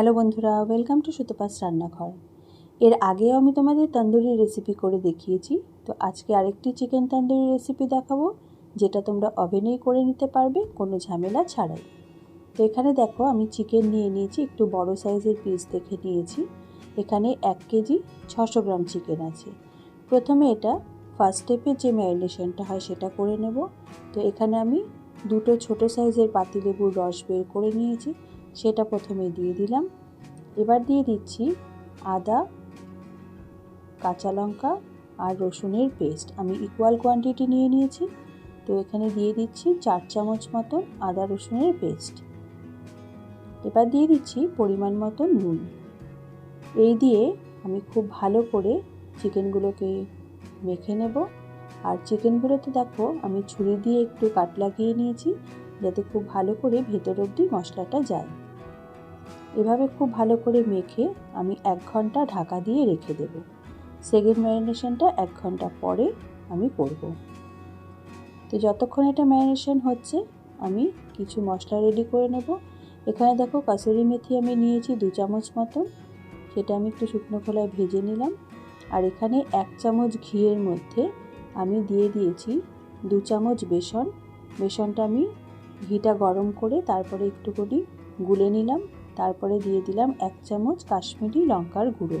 Hello বন্ধুরা welcome to Sutapa's রান্নাঘর। এর আগেও আমি তোমাদের তন্দুরি রেসিপি করে দেখিয়েছি, তো আজকে আরেকটি চিকেন তন্দুরি রেসিপি দেখাবো, যেটা তোমরা ওভেনেই করে নিতে পারবে, কোনো ঝামেলা ছাড়াই। তো এখানে দেখো, আমি চিকেন নিয়ে নিয়েছি, একটু বড় সাইজের পিস দেখে নিয়েছি। এখানে এক কেজি ছশো গ্রাম চিকেন আছে। প্রথমে এটা ফার্স্ট স্টেপে যে ম্যারিনেশনটা হয়, সেটা করে নেব। তো এখানে আমি দুটো ছোট সাইজের পাতিলেবুর রস বের করে নিয়েছি। সেটা প্রথমে দিয়ে দিলাম। এবার দিয়ে দিচ্ছি আদা, কাঁচা লঙ্কা আর রসুনের পেস্ট। আমি ইকুয়াল কোয়ান্টিটি নিয়ে নিয়েছি। তো এখানে দিয়ে দিচ্ছি চার চামচ মতন আদা রসুনের পেস্ট। এবার দিয়ে দিচ্ছি পরিমাণ মতো নুন। এই দিয়ে আমি খুব ভালো করে চিকেনগুলোকে মেখে নেব। আর চিকেনগুলোতে দেখো, আমি ছুরি দিয়ে একটু কাট লাগিয়ে নিয়েছি, যাতে খুব ভালো করে ভেতর অবধি মশলাটা যায়। এভাবে খুব ভালো করে মেখে আমি এক ঘণ্টা ঢাকা দিয়ে রেখে দেব। সেকেন্ড ম্যারিনেশনটা এক ঘণ্টা পরে আমি করব। তো যতক্ষণ এটা ম্যারিনেশন হচ্ছে, আমি কিছু মশলা রেডি করে নেব। এখানে দেখো কাসুরি মেথি আমি নিয়েছি দু চামচ মতন। সেটা আমি একটু শুকনো খোলায় ভেজে নিলাম। আর এখানে এক চামচ ঘিয়ের মধ্যে আমি দিয়ে দিয়েছি দু চামচ বেসন। বেসনটা আমি ঘিটা গরম করে তারপরে একটু একটুখানি গুলে নিলাম। তারপরে দিয়ে দিলাম এক চামচ কাশ্মীরি লঙ্কার গুঁড়ো।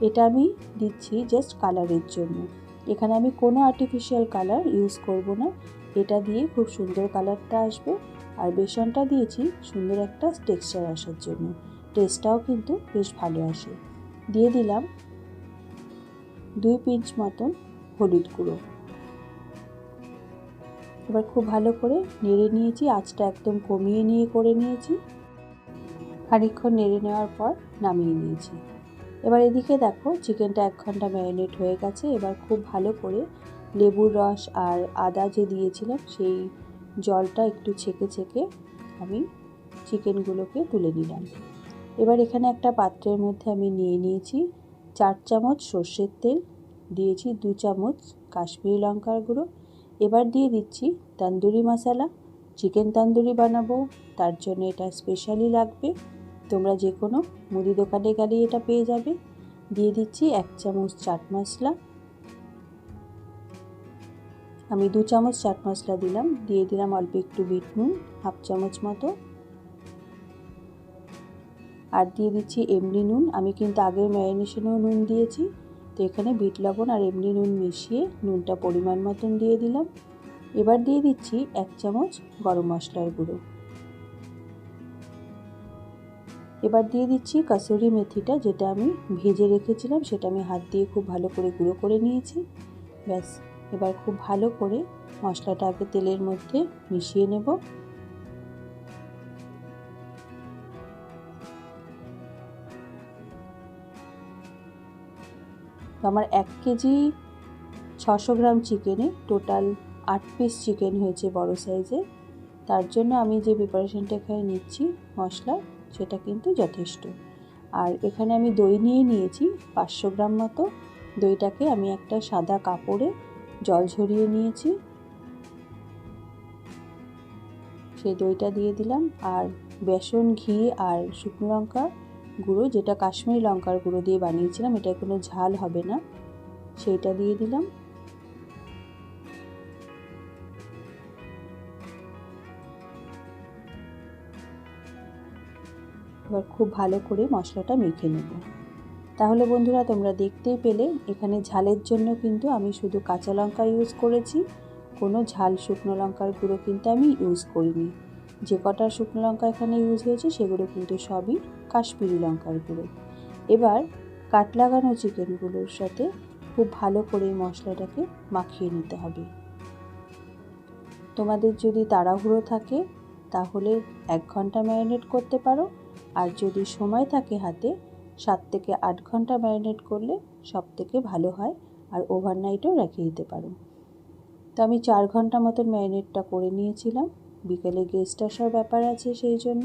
এটা আমি দিচ্ছি জাস্ট কালারের জন্য। এখানে আমি কোনো আর্টিফিশিয়াল কালার ইউজ করব না। এটা দিয়ে খুব সুন্দর কালারটা আসবে। আর বেসনটা দিয়েছি সুন্দর একটা টেক্সচার আসার জন্য। টেস্টটাও কিন্তু বেশ ভালো আসে। দিয়ে দিলাম দুই পিঞ্চ মতন হলুদ গুঁড়ো। এবার খুব ভালো করে নেড়ে নিয়েছি। আঁচটা একদম কমিয়ে নিয়ে করে নিয়েছি। খানিক্ষণ নেড়ে নেওয়ার পর নামিয়ে নিয়েছি। এবার এদিকে দেখো চিকেনটা এক ঘণ্টা ম্যারিনেট হয়ে গেছে। এবার খুব ভালো করে লেবুর রস আর আদা যে দিয়েছিলাম, সেই জলটা একটু ছেঁকে ছেঁকে আমি চিকেনগুলোকে তুলে নিলাম। এবার এখানে একটা পাত্রের মধ্যে আমি নিয়ে নিয়েছি চার চামচ সর্ষের তেল, দিয়েছি দু চামচ কাশ্মীরি লঙ্কার গুঁড়ো। এবার দিয়ে দিচ্ছি তন্দুরি মশলা। চিকেন তন্দুরি বানাবো, তার জন্য এটা স্পেশালি লাগবে। তোমরা যে কোনো মুদি দোকানে গেলে এটা পেয়ে যাবে। দিয়ে দিচ্ছি এক চামচ চাট মশলা। আমি দু চামচ চাট মশলা দিলাম। দিয়ে দিলাম অল্প একটু বিট নুন, হাফ চামচ মতো। আর দিয়ে দিচ্ছি এমনি নুন। আমি কিন্তু আগের ম্যারিনেশনেও নুন দিয়েছি। তো এখানে বিট লবণ আর এমনি নুন মিশিয়ে নুনটা পরিমাণ মতন দিয়ে দিলাম। এবার দিয়ে দিচ্ছি এক চামচ গরম মশলার গুঁড়ো। এবার দিয়ে দিচ্ছি কাসুরি মেথিটা, যেটা আমি ভেজে রেখেছিলাম, সেটা আমি হাত দিয়ে খুব ভালো করে গুঁড়ো করে নিয়েছি। ব্যাস, এবার খুব ভালো করে মশলাটা আগে তেলের মধ্যে মিশিয়ে নেব। আমার এক কেজি ছশো গ্রাম চিকেনে টোটাল আট পিস চিকেন হয়েছে বড় সাইজে। তার জন্য আমি যে প্রিপারেশনটা এখানে নিচ্ছি মশলা সেটা কিন্তু যথেষ্ট। আর এখানে আমি দই নিয়ে নিয়েছি, পাঁচশো গ্রাম মতো। দইটাকে আমি একটা সাদা কাপড়ে জল ঝরিয়ে নিয়েছি। সেই দইটা দিয়ে দিলাম। আর বেসন, ঘি আর শুকনো লঙ্কা গুঁড়ো, যেটা কাশ্মীরি লঙ্কার গুঁড়ো দিয়ে বানিয়েছিলাম, এটা কোনো ঝাল হবে না। সেইটা দিয়ে দিলাম। এবার খুব ভালো করে মশলাটা মেখে নেব। তাহলে বন্ধুরা, তোমরা দেখতেই পেলে, এখানে ঝালের জন্য কিন্তু আমি শুধু কাঁচা লঙ্কা ইউজ করেছি। কোনো ঝাল শুকনো লঙ্কার গুঁড়ো কিন্তু আমি ইউজ করিনি। যে কটা শুকনো লঙ্কা এখানে ইউজ হয়েছে, সেগুলো কিন্তু সবই কাশ্মীরি লঙ্কার গুঁড়ো। এবার কাট লাগানো চিকেনগুলোর সাথে খুব ভালো করে মশলাটাকে মাখিয়ে নিতে হবে। তোমাদের যদি তাড়াহুড়ো থাকে, তাহলে এক ঘণ্টা ম্যারিনেট করতে পারো। আর যদি সময় থাকে হাতে, সাত থেকে আট ঘণ্টা ম্যারিনেট করলে সব থেকে ভালো হয় আর ওভারনাইটও রেখে দিতে পারো। তো আমি চার ঘণ্টা মতন ম্যারিনেটটা করে নিয়েছিলাম। বিকেলে গেস্ট আসার ব্যাপার আছে সেই জন্য।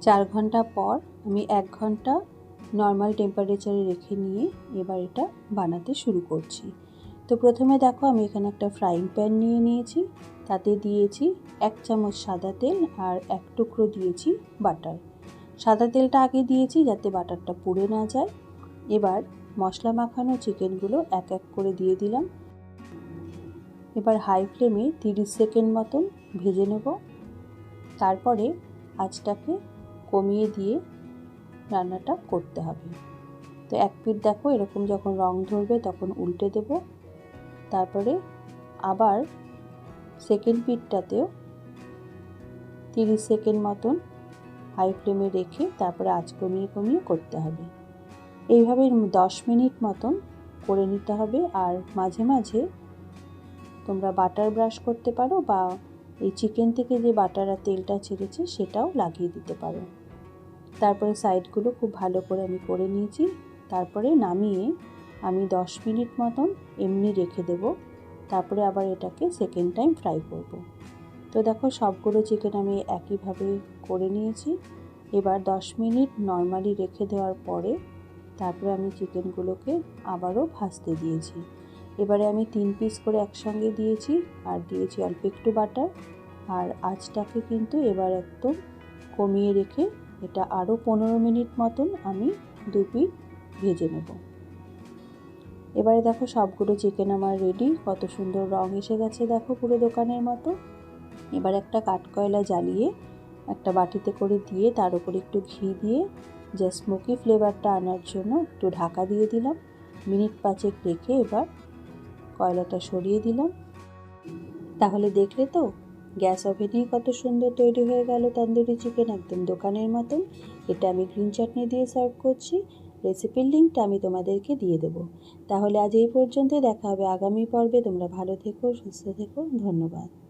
চার ঘণ্টা পর আমি এক ঘণ্টা নর্মাল টেম্পারেচারে রেখে নিয়ে এবার এটা বানাতে শুরু করছি। তো প্রথমে দেখো আমি এখানে একটা ফ্রাইং প্যান নিয়ে নিয়েছি। তাতে দিয়েছি এক চামচ সাদা তেল আর এক টুকরো দিয়েছি বাটার সাদা তেলটা আগে দিয়েছি যাতে বাটারটা পুড়ে না যায়। এবার মশলা মাখানো চিকেনগুলো এক এক করে দিয়ে দিলাম। এবার হাই ফ্লেমে তিরিশ সেকেন্ড মতন ভেজে নেব। তারপরে আঁচটাকে কমিয়ে দিয়ে রান্নাটা করতে হবে। তো এক পিঠ দেখো এরকম যখন রং ধরবে তখন উল্টে দেব। তারপরে আবার সেকেন্ড পিঠটাতেও তিরিশ সেকেন্ড মতন হাই ফ্লেমে রেখে তারপরে আঁচ কমিয়ে কমিয়ে করতে হবে। এইভাবে দশ মিনিট মতন করে নিতে হবে আর মাঝে মাঝে তোমরা বাটার ব্রাশ করতে পারো বা এই চিকেন থেকে যে বাটার আর তেলটা ছেড়েছে সেটাও লাগিয়ে দিতে পারো। তারপরে সাইডগুলো খুব ভালো করে আমি করে নিয়েছি। তারপরে নামিয়ে আমি দশ মিনিট মতন এমনি রেখে দেব। তারপরে আবার এটাকে সেকেন্ড টাইম ফ্রাই করব। তো দেখো সবগুলো চিকেন আমি একইভাবে করে নিয়েছি। এবার দশ মিনিট নর্মালি রেখে দেওয়ার পরে তারপরে আমি চিকেনগুলোকে আবারও ভাজতে দিয়েছি। এবারে আমি তিন পিস করে একসঙ্গে দিয়েছি আর দিয়েছি অল্প একটু বাটার আর আঁচটাকে কিন্তু এবার একদম কমিয়ে রেখে এটা আরও পনেরো মিনিট মতন আমি দু পিস ভেজে নেব। এবারে দেখো সবগুলো চিকেন আমার রেডি কত সুন্দর রং এসে গেছে দেখো পুরো দোকানের মতো। এবার একটা কাঠকয়লা জ্বালিয়ে একটা বাটিতে করে দিয়ে তার উপর একটু ঘি দিয়ে যা স্মোকি ফ্লেভারটা আনার জন্য একটু ঢাকা দিয়ে দিলাম। মিনিট পাঁচেক রেখে এবার কয়লাটা সরিয়ে দিলাম। তাহলে দেখলে তো, গ্যাস ওভেনেই কত সুন্দর তৈরি হয়ে গেল তন্দুরি চিকেন একদম দোকানের মতন। এটা আমি গ্রিন চাটনি দিয়ে সার্ভ করছি। রেসিপির লিঙ্কটা আমি তোমাদেরকে দিয়ে দেবো। তাহলে আজ এই পর্যন্ত দেখা হবে আগামী পর্বে। তোমরা ভালো থেকো, সুস্থ থেকো, ধন্যবাদ।